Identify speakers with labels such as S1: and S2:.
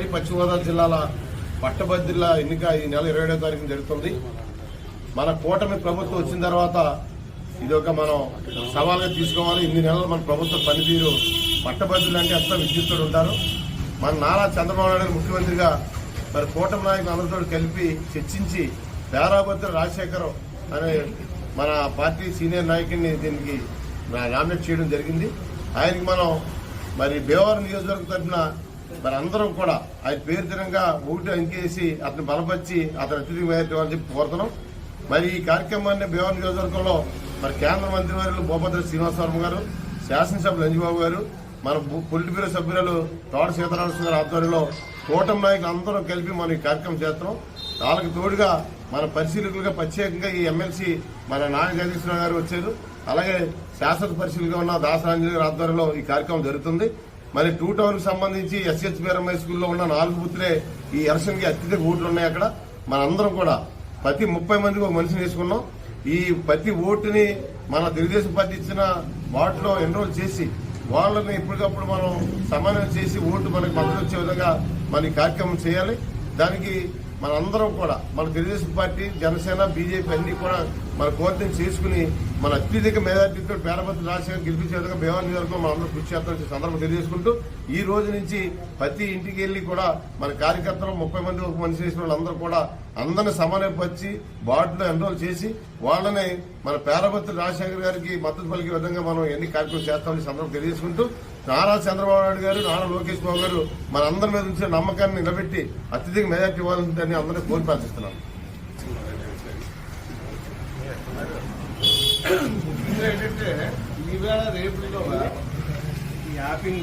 S1: గోదావరి పశ్చిమ గోదావరి జిల్లాల పట్టభద్రుల ఎన్నిక ఈ నెల ఇరవై ఏడో తారీఖున జరుగుతుంది. మన కూటమి ప్రభుత్వం వచ్చిన తర్వాత ఇది ఒక మనం సవాల్గా తీసుకోవాలి. ఇన్ని నెలలు మన ప్రభుత్వ పనితీరు పట్టభద్రులు అంటే అంత విద్యుత్తుడు ఉంటారు. మన నారా చంద్రబాబు నాయుడు గారు ముఖ్యమంత్రిగా మరి కూటమి నాయకులు అందరితో కలిపి చర్చించి పేరాభద్ర రాజశేఖరం అనే మన పార్టీ సీనియర్ నాయకుడిని దీనికి నామినేట్ చేయడం జరిగింది. ఆయనకి మనం మరి భీమవరం నియోజకవర్గం తరఫున మరి అందరం కూడా ఆయన పేరు తిరంగా ఒకటి అంకేసి అతను బలపరిచి అతను అతిథి మేయటం అని చెప్పి కోరుతున్నాం. మరి ఈ కార్యక్రమాన్ని భీమవరం నియోజకవర్గంలో మరి కేంద్ర మంత్రివర్యులు భూపద్ర శ్రీనివాసవర్మ గారు శాసనసభ్యులు అంజబాబు గారు మన పొలిటి బ్యూరో సభ్యులు తోట సీతారామకృష్ణ గారి ఆధ్వర్యంలో కూటమి నాయకులు అందరం కలిపి మనం ఈ కార్యక్రమం చేస్తున్నాం. వాళ్ళకి తోడుగా మన పరిశీలకులుగా ప్రత్యేకంగా ఈ ఎమ్మెల్సీ మన నాగ జగదీశ్వరరావు గారు వచ్చారు. అలాగే శాశ్వత పరిశీలిగా ఉన్న దాసరాంజలి గారి ఆధ్వర్యంలో ఈ కార్యక్రమం జరుగుతుంది. మరి టూ టౌన్ సంబంధించి ఎస్హెచ్ బీరమ్మ స్కూల్లో ఉన్న నాలుగు బూత్లే ఈ ఎలక్షన్కి అత్యధిక ఓట్లు ఉన్నాయి అక్కడ. మనందరం కూడా ప్రతి ముప్పై మందికి ఒక మనిషిని వేసుకున్నాం. ఈ ప్రతి ఓటుని మన తెలుగుదేశం పార్టీ ఇచ్చిన వాటిలో ఎన్రోల్ చేసి వాళ్ళని ఎప్పటికప్పుడు మనం సమన్వయం చేసి ఓటు మనకి మద్దతు వచ్చే విధంగా మన కార్యక్రమం చేయాలి. దానికి మనందరం కూడా మన తెలుగుదేశం పార్టీ జనసేన బీజేపీ అన్ని కూడా మన కోరికను చేసుకుని మన అత్యధిక మెజార్టీతో పేదపతి రాజశేఖర్ గెలిపించే విధంగా భీమవరం నియోజకవర్గం మనం కృషి చేస్తామని సందర్భం తెలియజేసుకుంటూ ఈ రోజు నుంచి ప్రతి ఇంటికి వెళ్ళి కూడా మన కార్యకర్తలు ముప్పై మంది ఒక మనిషి చేసిన వాళ్ళందరూ కూడా అందరిని సమన్వయపరిచి వార్డులో ఎన్రోల్ చేసి వాళ్ళని మన పేదపతి రాజశేఖర్ గారికి మద్దతు పలికే విధంగా మనం ఎన్ని కార్యక్రమాలు చేస్తామని సందర్భం తెలియజేసుకుంటూ నారా చంద్రబాబు నాయుడు గారు నారా లోకేష్ బాబు గారు మనందరి మీద ఉంచిన నమ్మకాన్ని నిలబెట్టి అత్యధిక మెజార్టీ ఇవ్వాలని అందరినీ కోరి ప్రార్థిస్తున్నాను
S2: ఏంటంటే ఈవేళ రేపులో ఈ యాపింగ్